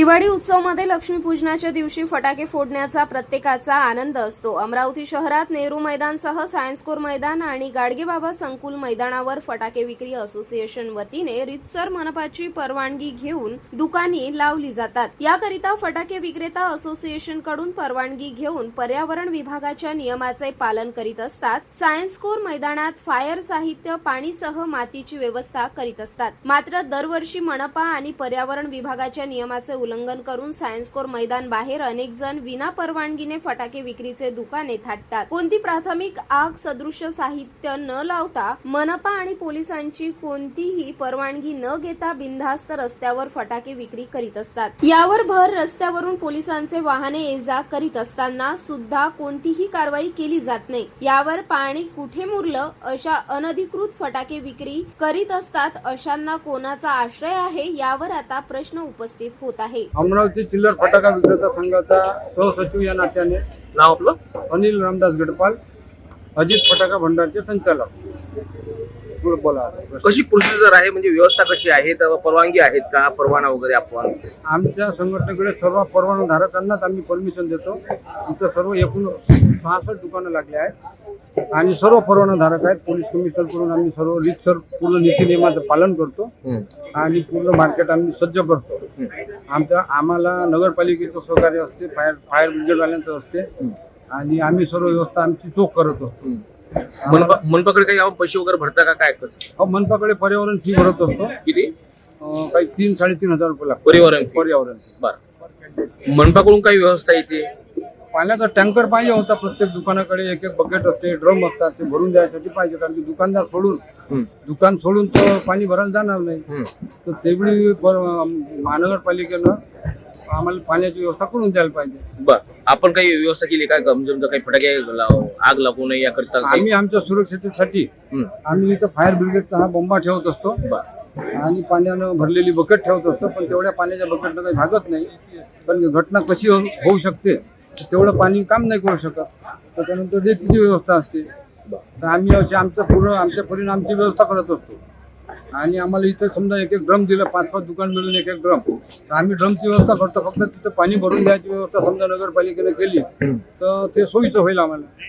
दिवाळी उत्सवमध्ये लक्ष्मीपूजनाच्या दिवशी फटाके फोडण्याचा प्रत्येकाचा आनंद असतो. अमरावती शहरात नेहरू मैदानसह सायन्स कोर मैदान आणि गाडगेबाबा संकुल मैदानावर फटाके विक्री असोसिएशन वतीने रितसर मनपाची परवानगी घेऊन दुकाने लावली जातात. याकरिता फटाके विक्रेता असोसिएशनकडून परवानगी घेऊन पर्यावरण विभागाच्या नियमाचे पालन करीत असतात. सायन्स कोर मैदानात फायर साहित्य पाणीसह मातीची व्यवस्था करीत असतात. मात्र दरवर्षी मनपा आणि पर्यावरण विभागाच्या नियमाचे उल्लंघन करून सायन्स कोर मैदान बाहेर अनेक जण विना परवानगीने फटाके विक्रीचे दुकाने थाटतात. कोणती प्राथमिक आग सदृश्य साहित्य न लावता मनपा आणि पोलिसांची कोणतीही परवानगी न घेता बिनधास्त रस्त्यावर फटाके विक्री करीत असतात. यावर भर रस्त्यावरून पोलिसांचे वाहने ये जा करीत असताना सुद्धा कोणतीही कारवाई केली जात नाही. यावर पाणी कुठे मुरलं अशा अनधिकृत फटाके विक्री करीत असतात अशांना कोणाचा आश्रय आहे यावर आता प्रश्न उपस्थित होत आहे. अमरावती. चिल्लर फटाका विक्रेता संघाचा सहसचिव या नात्याने नाव आपलं? अनिल रामदास गडपाल अजित फटाका भंडारचे संचालक. बोला. कशी प्रोसिजर आहे? म्हणजे व्यवस्था कशी आहे? तर परवानगी आहेत का? परवाना वगैरे आपण? आमच्या संघटनेकडे सर्व परवानाधारकांनाच आम्ही परमिशन देतो. इथं सर्व एकूण सहासष्ट दुकानं लागले आहेत. आणि सर्व परवानाधारक आहेत. पोलीस कमिशनरकडून आम्ही सर्व रितसर पूर्ण नीती नियमाचं पालन करतो. आणि पूर्ण मार्केट आम्ही सज्ज करतो. आमच्या आम्हाला नगरपालिकेचं सहकार्य असते फायर फायर ब्रिगेडवाल्यांचं असते. आणि आम्ही सर्व व्यवस्था आमची चोख करत असतो. मनपा मनपाकडे काही आपण पैसे वगैरे भरता का? काय कसं? हो, मनपाकडे पर्यावरण फी भरत असतो. किती? अं, काही तीन साडेतीन हजार रुपये लागतात. fee. पर्यावरण बर. मनपाकडून काही व्यवस्था येते पाण्याचा टँकर पाहिजे होता प्रत्येक दुकानाकडे एक एक बकेट असते ड्रम असतात ते भरून द्यायसाठी पाहिजे कारण की दुकानदार सोडून. दुकान सोडून तर पाणी भरायला जाणार नाही. तर तेवढी महानगरपालिकेनं आम्हाला पाण्याची व्यवस्था करून द्यायला पाहिजे. बर. आपण काही व्यवस्था केली काय समजा काही फटाके लाव- आग लागू नये याकरिता आम्ही आमच्या सुरक्षितेसाठी. आम्ही इथं फायर ब्रिगेडचा हा बोंबा ठेवत असतो. आणि पाण्यानं भरलेली बकेट ठेवत असतो पण तेवढ्या पाण्याच्या बकेटनं काही भागत नाही. पण घटना कशी हो- होऊ शकते? तेवढं पाणी काम नाही करू शकत. त्याच्यानंतर रेतीची व्यवस्था असते. तर आम्ही अशी आमचं पूर्ण आमच्या परीने आमची व्यवस्था करत असतो. आणि आम्हाला इथं समजा एक एक ड्रम दिलं पाच पाच दुकान मिळून एक एक ड्रम. तर आम्ही ड्रमची व्यवस्था करतो. फक्त तिथं पाणी भरून द्यायची व्यवस्था समजा नगरपालिकेने केली तर ते सोयीचं होईल आम्हाला.